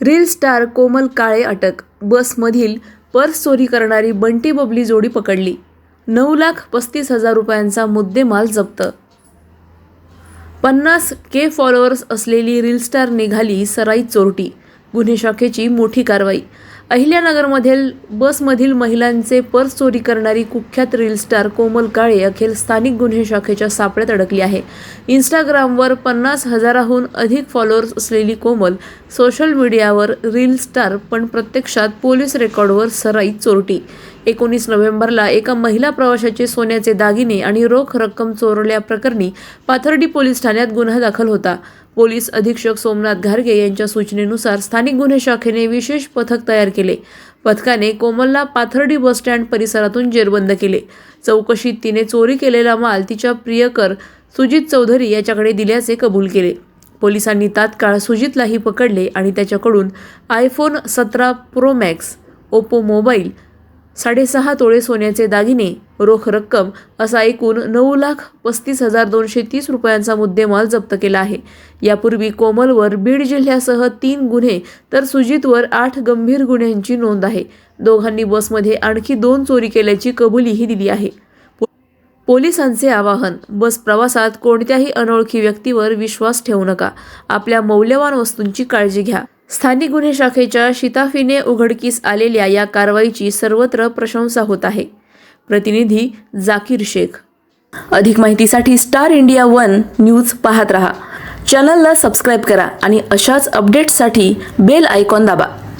Reel star कोमल काळे अटक बसमधील purse चोरी करणारी बंटी बबली जोडी पकडली. नऊ लाख पस्तीस हजार रुपयांचा मुद्देमाल जप्त. पन्नास के फॉलोअर्स असलेली रील स्टार निघाली सराई चोरटी गुन्हे शाखेची मोठी कारवाई. अहिल्यानगरमधील बसमधील महिलांचे पर्स चोरी करणारी कुख्यात रील स्टार कोमल काळे अखेर स्थानिक गुन्हे शाखेच्या सापळ्यात अडकली आहे. इंस्टाग्रामवर पन्नास हजाराहून अधिक फॉलोअर्स असलेली कोमल सोशल मीडियावर रील स्टार पण प्रत्यक्षात पोलीस रेकॉर्डवर सराई चोरटी. एकोणीस नोव्हेंबरला एका महिला प्रवाशाचे सोन्याचे दागिने आणि रोख रक्कम चोरल्याप्रकरणी पाथर्डी पोलीस ठाण्यात गुन्हा दाखल होता. पोलीस अधीक्षक सोमनाथ घारगे यांच्या सूचनेनुसार स्थानिक गुन्हे शाखेने विशेष पथक तयार केले. पथकाने कोमलला पाथर्डी बसस्टँड परिसरातून जेरबंद केले. चौकशीत तिने चोरी केलेला माल तिच्या प्रियकर सुजित चौधरी याच्याकडे दिल्याचे कबूल केले. पोलिसांनी तात्काळ सुजितलाही पकडले आणि त्याच्याकडून आयफोन सतरा प्रो मॅक्स ओप्पो मोबाईल साडेसहा तोळे सोन्याचे दागिने रोख रक्कम असा एकूण नऊ लाख पस्तीस हजार दोनशे तीस रुपयांचा मुद्देमाल जप्त केला आहे. यापूर्वी कोमलवर बीड जिल्ह्यासह तीन गुन्हे तर सुजितवर आठ गंभीर गुन्ह्यांची नोंद आहे. दोघांनी बसमध्ये आणखी दोन चोरी केल्याची कबुलीही दिली आहे. पो- पोलिसांचे आवाहन बस प्रवासात कोणत्याही अनोळखी व्यक्तीवर विश्वास ठेवू नका. आपल्या मौल्यवान वस्तूंची काळजी घ्या. स्थानिक गुन्हे शाखेच्या शिताफीने उघडकीस आलेल्या या कारवाईची सर्वत्र प्रशंसा होत आहे. प्रतिनिधी जाकीर शेख. अधिक माहितीसाठी स्टार इंडिया वन न्यूज पाहत रहा. चॅनलला सबस्क्राईब करा आणि अशाच अपडेट्ससाठी बेल आयकॉन दाबा.